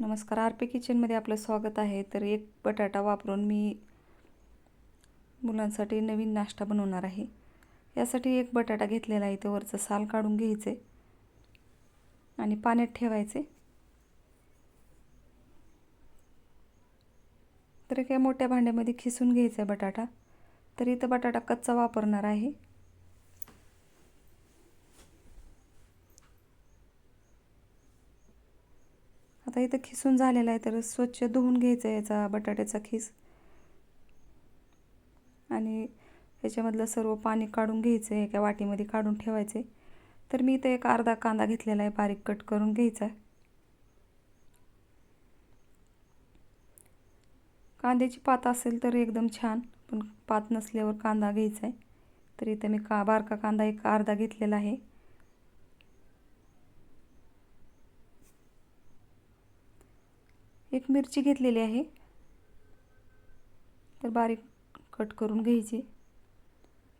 नमस्कार R P किचनमध्ये आपलं स्वागत आहे. तर एक बटाटा वापरून मी मुलांसाठी नवीन नाश्ता बनवणार आहे. यासाठी एक बटाटा घेतलेला आहे. ते वरचं साल काढून घ्यायचे आणि पाण्यात ठेवायचे. तर एका मोठ्या भांड्यामध्ये खिसून घ्यायचा आहे बटाटा. तर इथं बटाटा कच्चा वापरणार आहे. आता इथं खिसून झालेला आहे तर स्वच्छ धुवून घ्यायचं आहे याचा बटाट्याचा खिस. आणि याच्यामधलं सर्व पाणी काढून घ्यायचं आहे एका वाटीमध्ये काढून ठेवायचे तर मी इथं एक अर्धा कांदा घेतलेला आहे बारीक कट करून घ्यायचा आहे. कांद्याची पात असेल तर एकदम छान पण पात नसल्यावर कांदा घ्यायचा आहे. तर इथं मी का बारका कांदा एक अर्धा घेतलेला आहे. एक मिरची घेतलेली आहे. तर बारीक कट करून घ्यायची.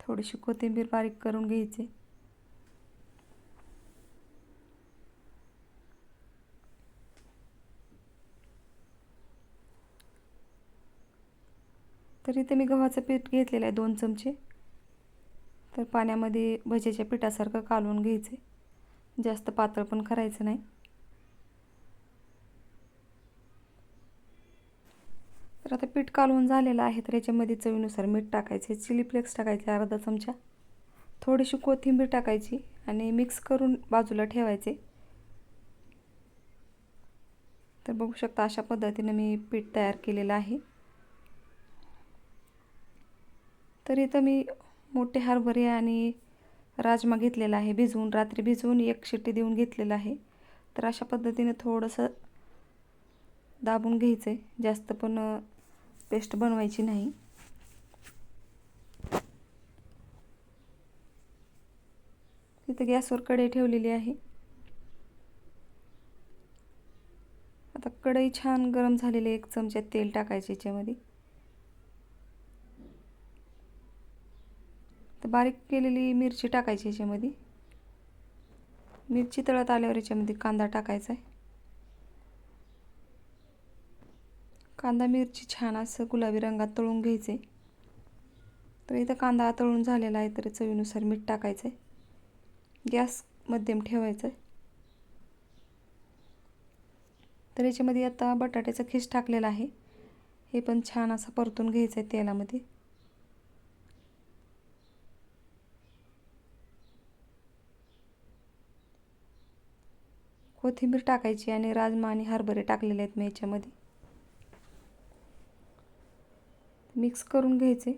थोडीशी कोथिंबीर बारीक करून घ्यायची. तर इथे मी गव्हाचं पीठ घेतलेलं आहे दोन चमचे. तर पाण्यामध्ये भजेच्या पिठासारखं कालवून घ्यायचे. जास्त पातळ पण करायचं नाही. तर आता पीठ कालवून झालेलं आहे तर याच्यामध्ये चवीनुसार मीठ टाकायचे चिली फ्लेक्स टाकायचे अर्धा चमचा थोडीशी कोथिंबीर टाकायची आणि मिक्स करून बाजूला ठेवायचे. तर बघू शकता अशा पद्धतीने मी पीठ तयार केलेलं आहे. तर इथं मी मोठे हरभरे आणि राजमा घेतलेला आहे भिजवून रात्री भिजवून एक शिट्टी देऊन घेतलेलं आहे. तर अशा पद्धतीने थोडंसं दाबून घ्यायचं आहे जास्त पण पेस्ट बनवायची नाही. तिथं गॅसवर कढई ठेवलेली आहे. आता कढई छान गरम झालेली एक चमचा तेल टाकायचे याच्यामध्ये. तर बारीक केलेली मिरची टाकायची याच्यामध्ये. मिरची तळत आल्यावर याच्यामध्ये कांदा टाकायचा आहे. कांदा मिरची छान असं गुलाबी रंगात तळून घ्यायचे. तर इथं कांदा तळून झालेला आहे तर चवीनुसार मीठ टाकायचं आहे गॅस मध्यम ठेवायचं आहे तर याच्यामध्ये आता बटाट्याचा खीस टाकलेला आहे. हे पण छान असं परतून घ्यायचं आहे तेलामध्ये. कोथिंबीर टाकायची आणि राजमा आणि हरभरे टाकलेले आहेत मी याच्यामध्ये. मिक्स करून घ्यायचे.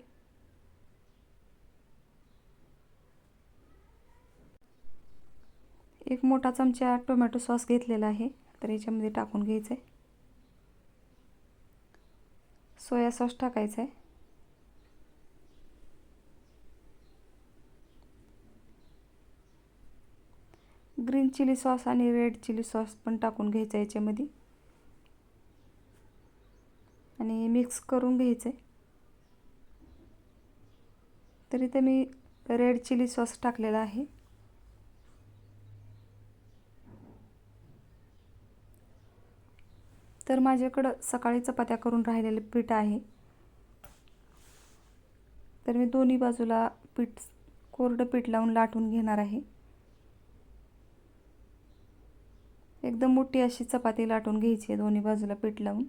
एक मोठा चमचा टोमॅटो सॉस घेतलेला आहे तर याच्यामध्ये टाकून घ्यायचं. आहे सोया सॉस टाकायचा आहे. ग्रीन चिली सॉस आणि रेड चिली सॉस पण टाकून घ्यायचा याच्यामध्ये. आणि मिक्स करून घ्यायचं. आहे तर इथे मी रेड चिली सॉस टाकलेला आहे. तर माझ्याकडं सकाळी चपात्या करून राहिलेले पीठ आहे. तर मी दोन्ही बाजूला पीठ कोरडं पीठ लावून लाटून घेणार आहे. एकदम मोठी अशी चपाती लाटून घ्यायची आहे दोन्ही बाजूला पीठ लावून.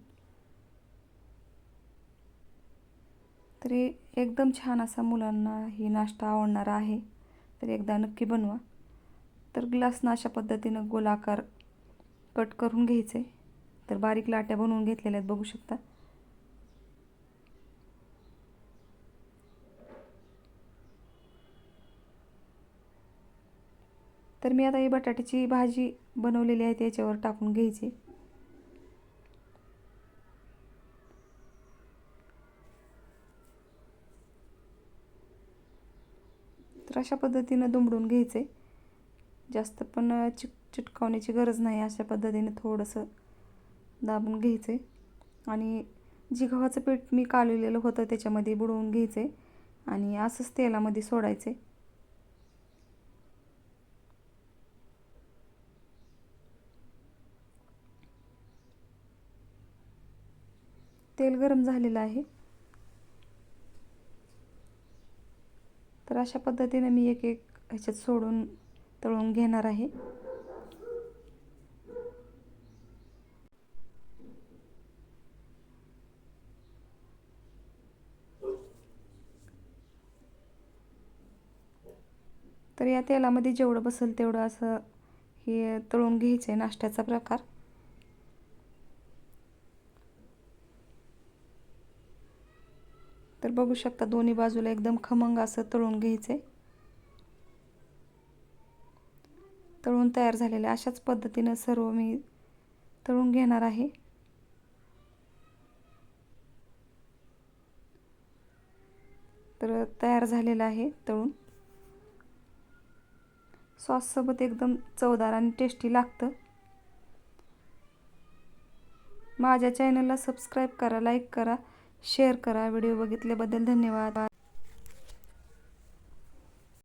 तरी एकदम छान असा मुलांना ही नाश्ता आवडणारा आहे. तर एकदा नक्की बनवा. तर ग्लासनं अशा पद्धतीनं गोलाकार कट करून घ्यायचे. तर बारीक लाट्या बनवून घेतलेल्या आहेत बघू शकता. तर मी आता ही बटाट्याची भाजी बनवलेली आहे त्याच्यावर टाकून घ्यायची. तर अशा पद्धतीनं दुमडून घ्यायचे जास्त पण चिक चिटकावण्याची गरज नाही अशा पद्धतीने थोडंसं दाबून घ्यायचे आणि जी गव्हाचं पीठ मी कालवलेलं होतं त्याच्यामध्ये बुडवून घ्यायचे आणि असंच तेलामध्ये सोडायचे तेल गरम झालेलं आहे. अशा पद्धतीने मी एक एक ह्याच्यात सोडून तळून घेणार आहे. तर या तेलामध्ये जेवढं बसेल तेवढं असं हे तळून घ्यायचं आहे नाश्त्याचा प्रकार. तर बघू शकता दोन्ही बाजूला एकदम खमंग असं तळून घ्यायचं आहे तळून तयार झालेले अशाच पद्धतीनं सर्व मी तळून घेणार आहे. तर तयार झालेलं आहे तळून. सॉससोबत एकदम चवदार आणि टेस्टी लागतं. माझ्या चॅनलला सबस्क्राईब करा लाईक करा. शेअर करा. व्हिडिओ बघितल्याबद्दल धन्यवाद.